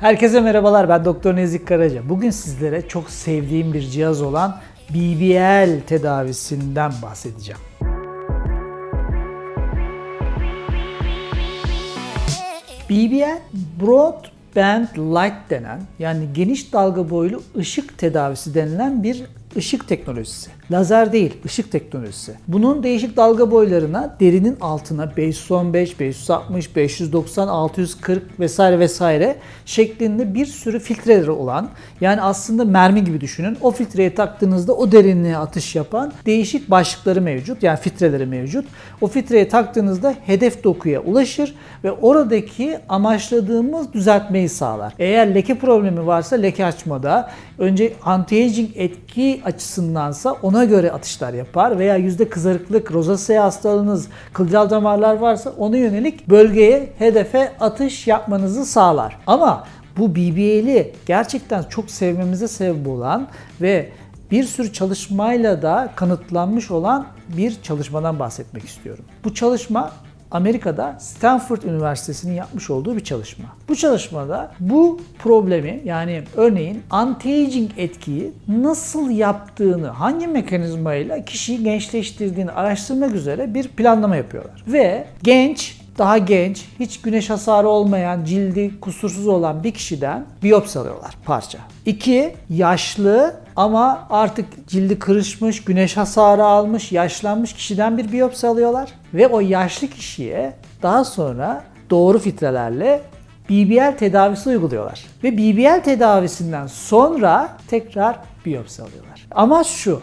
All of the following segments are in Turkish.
Herkese merhabalar ben Doktor Nezik Karaca. Bugün sizlere çok sevdiğim bir cihaz olan BBL tedavisinden bahsedeceğim. BBL Broadband Light denen yani geniş dalga boylu ışık tedavisi denilen bir ışık teknolojisi. Lazer değil, ışık teknolojisi. Bunun değişik dalga boylarına derinin altına 515, 560, 590, 640 vesaire vesaire şeklinde bir sürü filtreleri olan yani aslında mermi gibi düşünün. O filtreye taktığınızda o derinliğe atış yapan değişik başlıkları mevcut. Yani filtreleri mevcut. O filtreye taktığınızda hedef dokuya ulaşır ve oradaki amaçladığımız düzeltmeyi sağlar. Eğer leke problemi varsa leke açmada önce anti-aging etki açısındansa ona göre atışlar yapar veya yüzde kızarıklık, rozasea hastalığınız, kılcal damarlar varsa ona yönelik bölgeye, hedefe atış yapmanızı sağlar. Ama bu BBL'i gerçekten çok sevmemize sebep olan ve bir sürü çalışmayla da kanıtlanmış olan bir çalışmadan bahsetmek istiyorum. Bu çalışma Amerika'da Stanford Üniversitesi'nin yapmış olduğu bir çalışma. Bu çalışmada bu problemi yani örneğin anti-aging etkiyi nasıl yaptığını, hangi mekanizmayla kişiyi gençleştirdiğini araştırmak üzere bir planlama yapıyorlar. Ve genç daha genç, hiç güneş hasarı olmayan, cildi kusursuz olan bir kişiden biyopsi alıyorlar parça. İki, yaşlı ama artık cildi kırışmış, güneş hasarı almış, yaşlanmış kişiden bir biyopsi alıyorlar. Ve o yaşlı kişiye daha sonra doğru filtrelerle BBL tedavisi uyguluyorlar. Ve BBL tedavisinden sonra tekrar biyopsi alıyorlar. Amaç şu,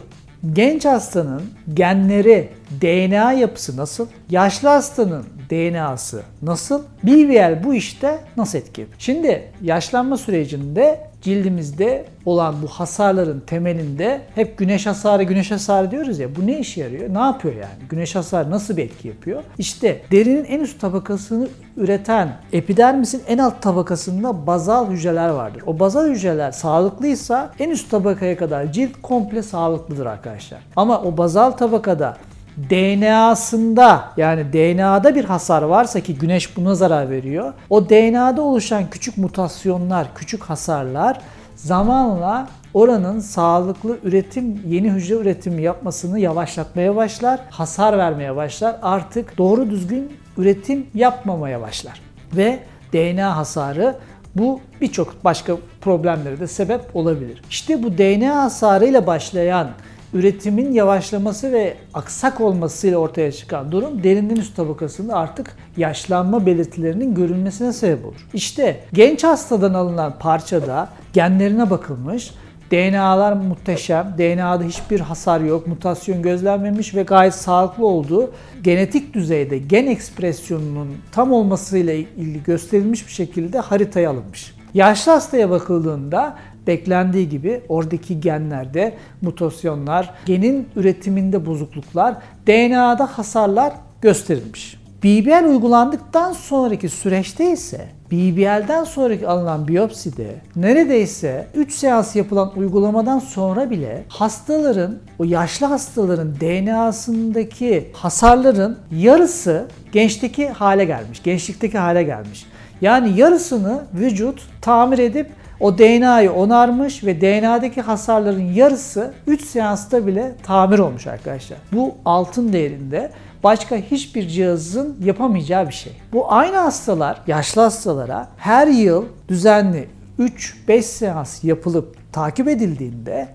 genç hastanın genleri, DNA yapısı nasıl? Yaşlı hastanın DNA'sı nasıl? BBL bu işte nasıl etki? Şimdi yaşlanma sürecinde cildimizde olan bu hasarların temelinde hep güneş hasarı güneş hasarı diyoruz ya bu ne işe yarıyor? Ne yapıyor yani? Güneş hasarı nasıl bir etki yapıyor? İşte derinin en üst tabakasını üreten epidermisin en alt tabakasında bazal hücreler vardır. O bazal hücreler sağlıklıysa en üst tabakaya kadar cilt komple sağlıklıdır arkadaşlar. Ama o bazal tabakada DNA'sında yani DNA'da bir hasar varsa ki güneş buna zarar veriyor. O DNA'da oluşan küçük mutasyonlar, küçük hasarlar zamanla oranın sağlıklı üretim, yeni hücre üretimi yapmasını yavaşlatmaya başlar, hasar vermeye başlar. Artık doğru düzgün üretim yapmamaya başlar. Ve DNA hasarı bu birçok başka problemlere de sebep olabilir. İşte bu DNA hasarıyla başlayan üretimin yavaşlaması ve aksak olmasıyla ortaya çıkan durum derinin üst tabakasında artık yaşlanma belirtilerinin görülmesine sebep olur. İşte genç hastadan alınan parçada genlerine bakılmış, DNA'lar muhteşem, DNA'da hiçbir hasar yok, mutasyon gözlenmemiş ve gayet sağlıklı olduğu genetik düzeyde gen ekspresyonunun tam olmasıyla ilgili gösterilmiş bir şekilde haritaya alınmış. Yaşlı hastaya bakıldığında beklendiği gibi oradaki genlerde mutasyonlar, genin üretiminde bozukluklar, DNA'da hasarlar gösterilmiş. BBL uygulandıktan sonraki süreçte ise BBL'den sonraki alınan biyopside neredeyse 3 seans yapılan uygulamadan sonra bile hastaların, o yaşlı hastaların DNA'sındaki hasarların yarısı gençteki hale gelmiş, gençlikteki hale gelmiş. Yani yarısını vücut tamir edip o DNA'yı onarmış ve DNA'daki hasarların yarısı 3 seansta bile tamir olmuş arkadaşlar. Bu altın değerinde başka hiçbir cihazın yapamayacağı bir şey. Bu aynı hastalar, yaşlı hastalara her yıl düzenli 3-5 seans yapılıp takip edildiğinde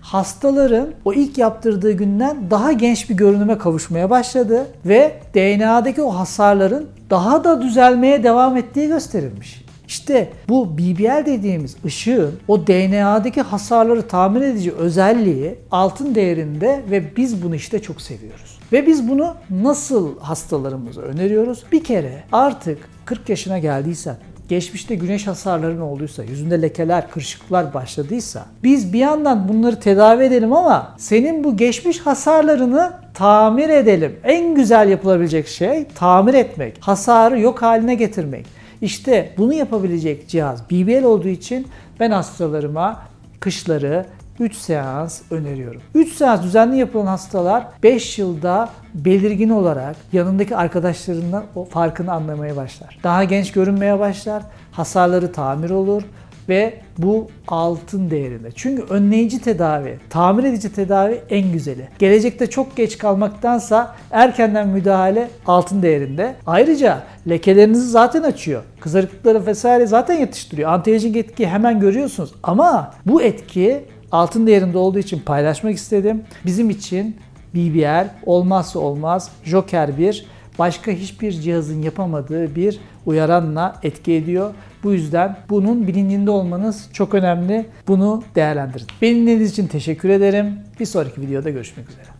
hastaların o ilk yaptırdığı günden daha genç bir görünüme kavuşmaya başladı ve DNA'daki o hasarların daha da düzelmeye devam ettiği gösterilmiş. İşte bu BBL dediğimiz ışığın o DNA'daki hasarları tamir edici özelliği altın değerinde ve biz bunu işte çok seviyoruz. Ve biz bunu nasıl hastalarımıza öneriyoruz? Bir kere artık 40 yaşına geldiysen geçmişte güneş hasarların olduysa, yüzünde lekeler, kırışıklıklar başladıysa biz bir yandan bunları tedavi edelim ama senin bu geçmiş hasarlarını tamir edelim. En güzel yapılabilecek şey tamir etmek, hasarı yok haline getirmek. İşte bunu yapabilecek cihaz BBL olduğu için ben hastalarıma kışları 3 seans öneriyorum. 3 seans düzenli yapılan hastalar 5 yılda belirgin olarak yanındaki arkadaşlarından o farkını anlamaya başlar. Daha genç görünmeye başlar, hasarları tamir olur ve bu altın değerinde. Çünkü önleyici tedavi, tamir edici tedavi en güzeli. Gelecekte çok geç kalmaktansa erkenden müdahale altın değerinde. Ayrıca lekelerinizi zaten açıyor. Kızarıklıkları vesaire zaten yatıştırıyor. Anti-aging etki hemen görüyorsunuz. Ama bu etki altın değerinde olduğu için paylaşmak istedim. Bizim için BBL olmazsa olmaz Joker 1 başka hiçbir cihazın yapamadığı bir uyaranla etki ediyor. Bu yüzden bunun bilincinde olmanız çok önemli. Bunu değerlendirin. Beni dinlediğiniz için teşekkür ederim. Bir sonraki videoda görüşmek üzere.